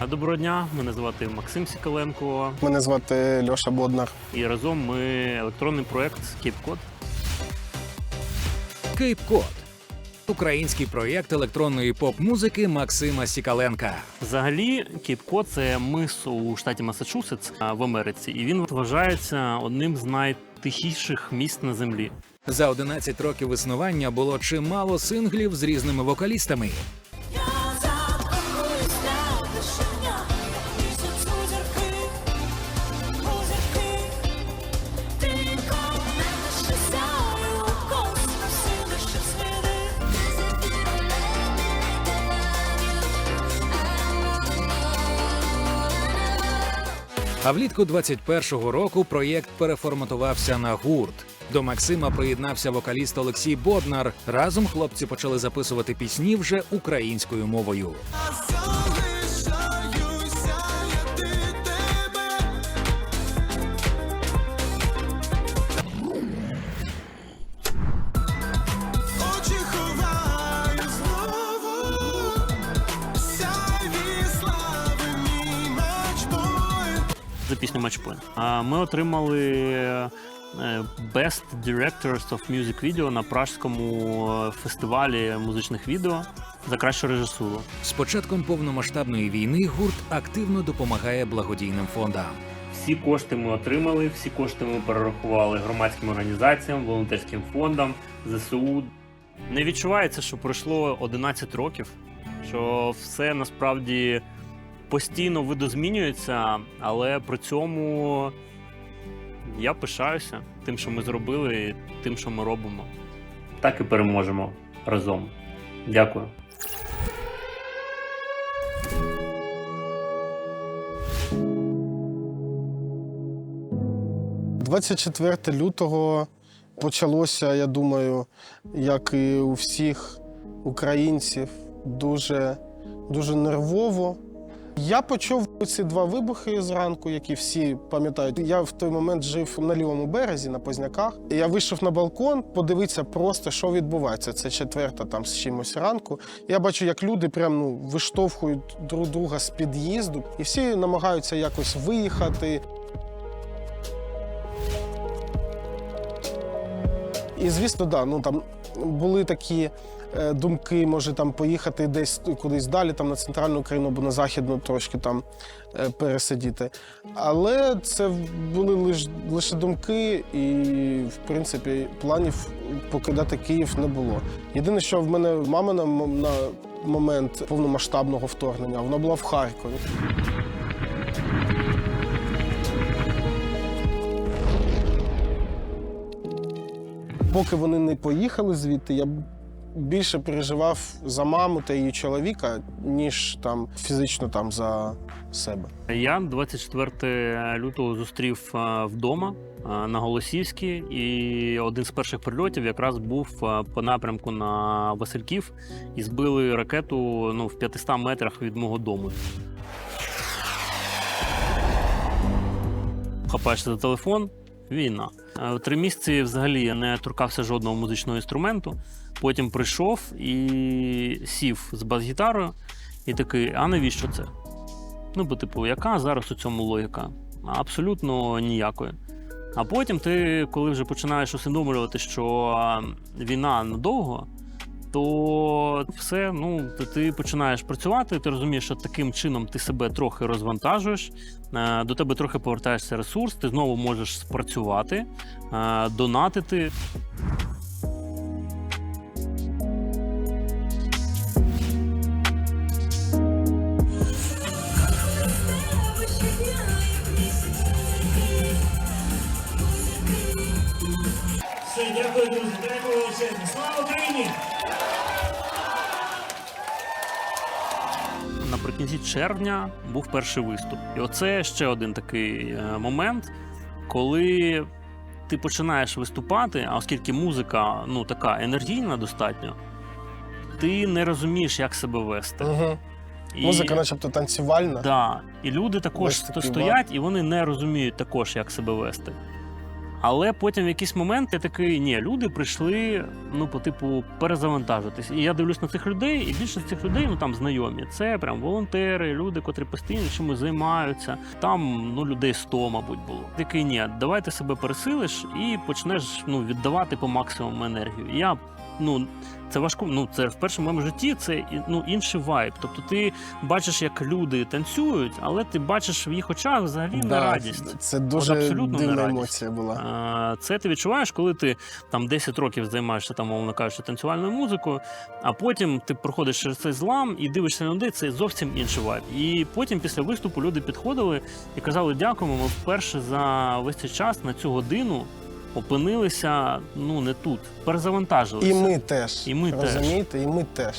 Доброго дня, мене звати Максим Сікаленко, Мене звати Льоша Боднар. і разом ми електронний проект Cape Cod. Кейп-Код український проєкт електронної поп-музики Максима Сікаленка. Взагалі, Cape Cod – це мис у штаті Масачусетс в Америці, і він вважається одним з найтихіших місць на землі. За 11 років існування було чимало синглів з різними вокалістами. А влітку 21-го року проєкт переформатувався на гурт. До Максима приєднався вокаліст Олексій Боднар. Разом хлопці почали записувати пісні вже українською мовою. А ми отримали е, Best Directors of Music Video на пражському е, фестивалі музичних відео за кращу режисуру. З початком повномасштабної війни гурт активно допомагає благодійним фондам. Всі кошти ми отримали, всі кошти ми перерахували громадським організаціям, волонтерським фондам, ЗСУ. Не відчувається, що пройшло 11 років, що все насправді постійно видозмінюється, але при цьому я пишаюся тим, що ми зробили, і тим, що ми робимо. Так і переможемо разом. Дякую. – 24 лютого почалося, я думаю, як і у всіх українців, дуже, дуже нервово. Я почув ці два вибухи зранку, які всі пам'ятають. Я в той момент жив на лівому березі, на Позняках. Я вийшов на балкон, подивитися просто, що відбувається. Це четверта там з чимось ранку. Я бачу, як люди прям ну, виштовхують друг друга з під'їзду, і всі намагаються якось виїхати. І звісно, да, ну там були такі думки, може там поїхати десь кудись далі, там на центральну Україну або на західну трошки там е, пересидіти. Але це були лиш, лише думки, і в принципі планів покидати Київ не було. Єдине, що в мене мама на, на момент повномасштабного вторгнення, вона була в Харкові. Поки вони не поїхали звідти, я більше переживав за маму та її чоловіка, ніж там фізично там за себе. Я 24 лютого зустрів е, вдома е, на Голосівській, і один з перших прильотів якраз був е, по напрямку на Васильків і збили ракету ну, в 500 метрах від мого дому. Хапаєшся за телефон, війна. Три місяці взагалі я не торкався жодного музичного інструменту. Потім прийшов і сів з бас-гітарою, і такий: а навіщо це? Ну, бо, типу, яка зараз у цьому логіка? Абсолютно ніякої. А потім ти, коли вже починаєш усвідомлювати, що війна надовго, то все, ну, ти, починаєш працювати, ти розумієш, що таким чином ти себе трохи розвантажуєш, е, до тебе трохи повертаєшся ресурс, ти знову можеш спрацювати, е, донатити. Україні! наприкінці червня був перший виступ. І оце ще один такий е, момент, коли ти починаєш виступати, а оскільки музика ну така енергійна достатньо, ти не розумієш, як себе вести. Угу. І, Музика, начебто, танцювальна. да, і люди також стоять, і вони не розуміють також, як себе вести. Але потім в якийсь момент я такий, ні, люди прийшли, ну, по типу, перезавантажитись. І я дивлюсь на цих людей, і більшість цих людей, ну там знайомі. Це прям волонтери, люди, котрі постійно чимось займаються. Там ну людей 100, мабуть, було. Такий, ні, давай ти себе пересилиш і почнеш ну, віддавати по максимуму енергію. Я ну. Це важко. Ну це в першому моєму житті це ну інший вайб. Тобто ти бачиш, як люди танцюють, але ти бачиш в їх очах взагалі не радість. Це дуже абсолютно дивна нерадість. емоція була. А, Це ти відчуваєш, коли ти там 10 років займаєшся там, мовно кажучи, танцювальною музикою, а потім ти проходиш через цей злам і дивишся на людей, це зовсім інший вайб. І потім після виступу люди підходили і казали: дякуємо, ми вперше за весь цей час на цю годину опинилися ну не тут, перезавантажилися. І ми теж. І ми теж. розумієте, і ми теж.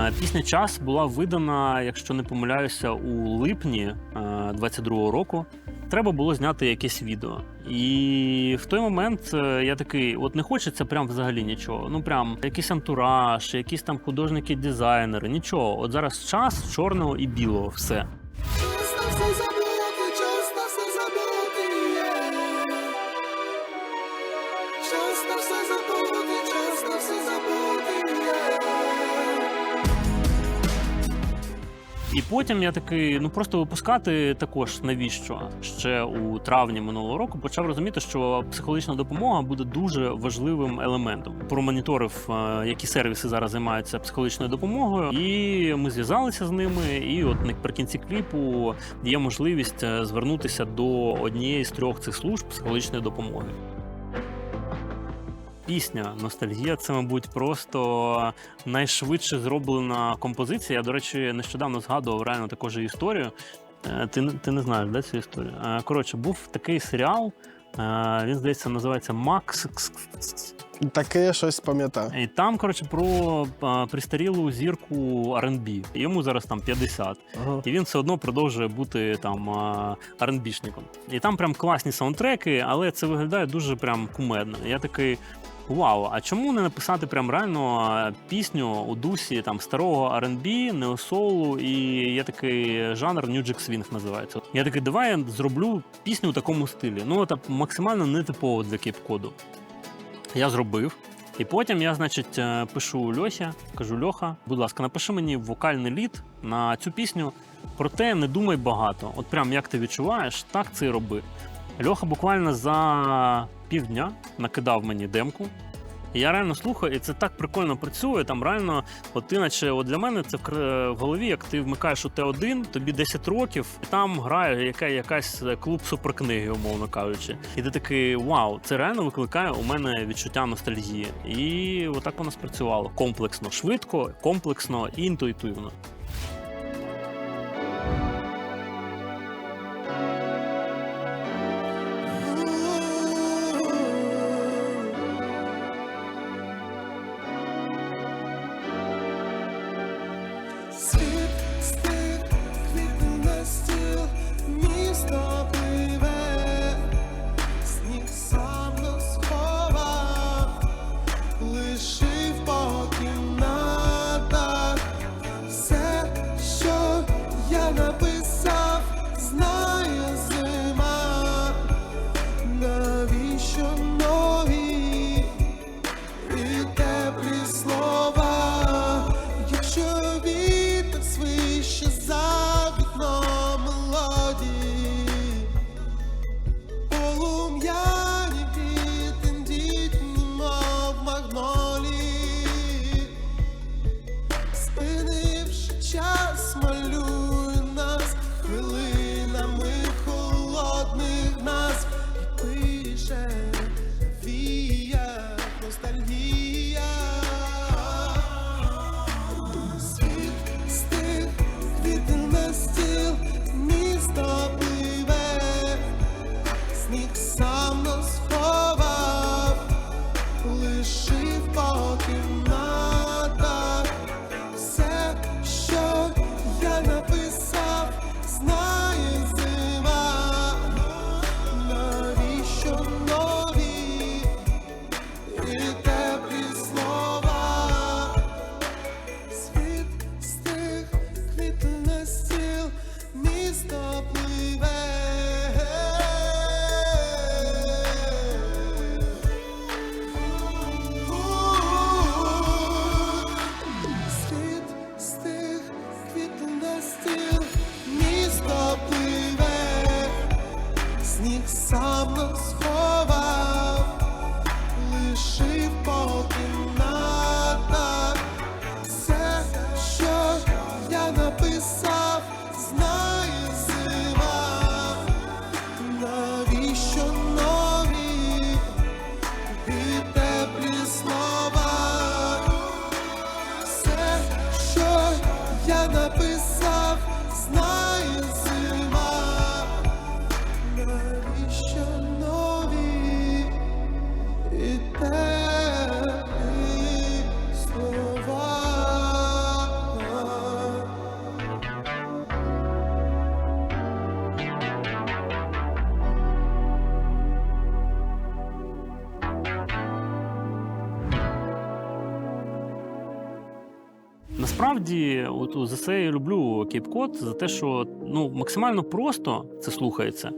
Е, Пісня час була видана, якщо не помиляюся, у липні е, 22-го року. Треба було зняти якесь відео. І в той момент е, я такий: от не хочеться прям взагалі нічого. Ну прям якийсь антураж, якісь там художники, дизайнери, нічого. От зараз час чорного і білого, все. І потім я такий, ну просто випускати також навіщо ще у травні минулого року почав розуміти, що психологічна допомога буде дуже важливим елементом. Промоніторив, е, які сервіси зараз займаються психологічною допомогою, і ми зв'язалися з ними. І от наприкінці кліпу є можливість е, звернутися до однієї з трьох цих служб психологічної допомоги. Пісня Ностальгія це, мабуть, просто найшвидше зроблена композиція. Я, до речі, нещодавно згадував реально також і історію. Е, Ти, ти не знаєш, де цю історію? Е, Коротше, був такий серіал. е, Він, здається, називається Макс. Таке щось пам'ятаю. І там, коротше, про пристарілу зірку R&B. Йому зараз там 50. Ага. І він все одно продовжує бути там R&B-шником. І там прям класні саундтреки, але це виглядає дуже прям кумедно. Я такий. Вау, а чому не написати прям реально пісню у дусі там старого R&B, неосолу, і є такий жанр New Jack Swing називається. Я такий, давай я зроблю пісню у такому стилі. Ну, це максимально нетипово для кейп-коду. Я зробив. І потім я, значить, е, пишу Льосі, кажу: Льоха, будь ласка, напиши мені вокальний лід на цю пісню. Проте не думай багато. От прям як ти відчуваєш, так це і роби. Льоха буквально за півдня накидав мені демку. І я реально слухаю, і це так прикольно працює. Там реально, от ти от для мене це в голові, як ти вмикаєш у Т1, тобі 10 років, і там грає яка, якась е, клуб суперкниги, умовно кажучи. І ти такий вау, це реально викликає у мене відчуття ностальгії. І отак воно спрацювало комплексно, швидко, комплексно і інтуїтивно. Насправді, от за це я люблю Кейп-Код за те, що ну максимально просто це слухається,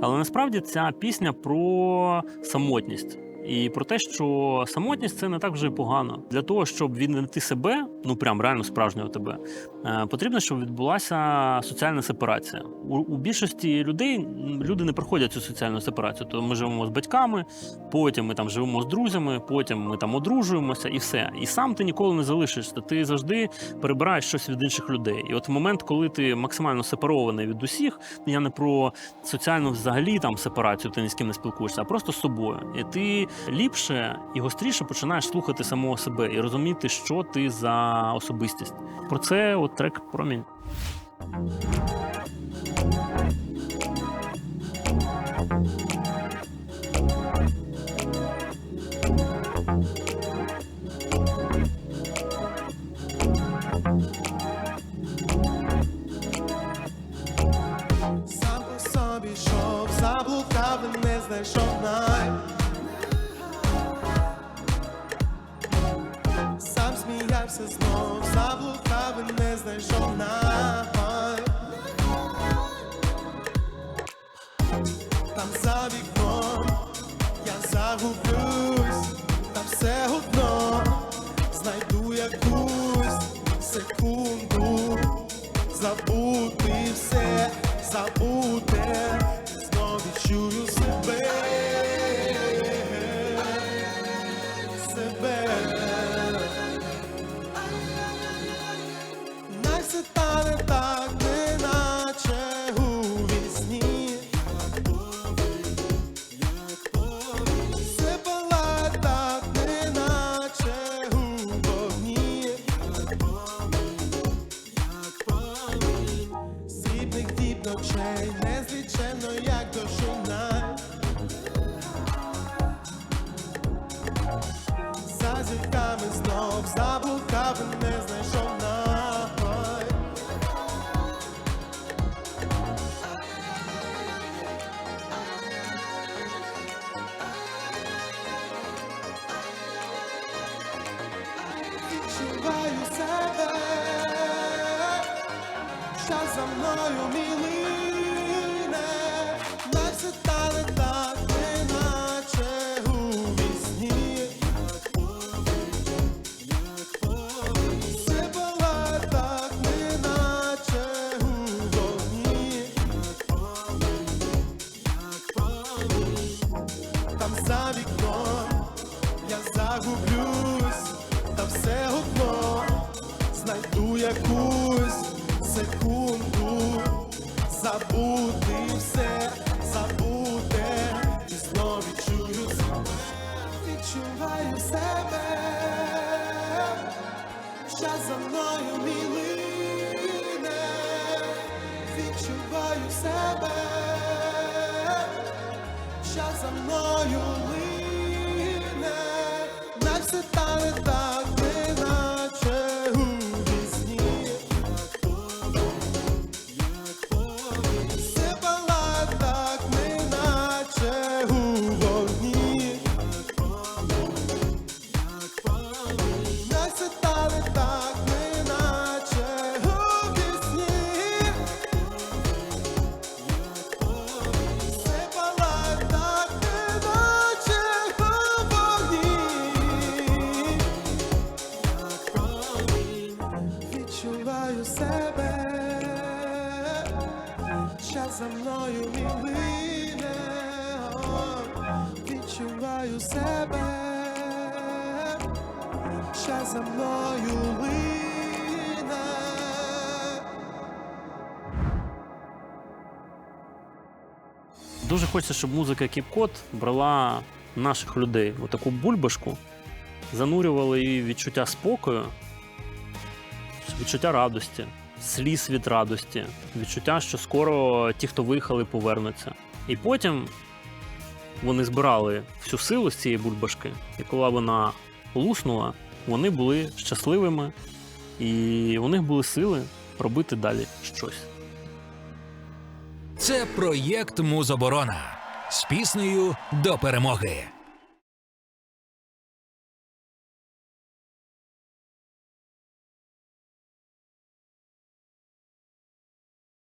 але насправді ця пісня про самотність. І про те, що самотність це не так вже погано. Для того, щоб віднайти себе, ну прям реально справжнього тебе, е, потрібно, щоб відбулася соціальна сепарація. У, у більшості людей люди не проходять цю соціальну сепарацію. То ми живемо з батьками, потім ми там живемо з друзями, потім ми там одружуємося і все. І сам ти ніколи не залишишся. Ти завжди перебираєш щось від інших людей. І от в момент, коли ти максимально сепарований від усіх, я не про соціальну взагалі там сепарацію, ти ні з ким не спілкуєшся, а просто з собою. І ти ліпше і гостріше починаєш слухати самого себе і розуміти, що ти за особистість. Про це от трек промінь. Сміявся знов, заблукав і не знайшов най. Там за вікном я загублюсь, та все одно знайду якусь секунду забути все, забути, за мною мілине, наче стане так, неначе у вісні. Все палає так, неначе у вогні. Там за вікном я загублюсь, та все одно знайду якусь секунду, забути мною мілине, відчуваю себе, час за мною лине. Дуже хочеться, щоб музика Кіп-Кот брала наших людей. В таку бульбашку, занурювала її відчуття спокою, відчуття радості, сліз від радості, відчуття, що скоро ті, хто виїхали, повернуться. І потім вони збирали всю силу з цієї бульбашки, і коли вона луснула, вони були щасливими, і у них були сили робити далі щось. Це проєкт Музоборона з піснею до перемоги.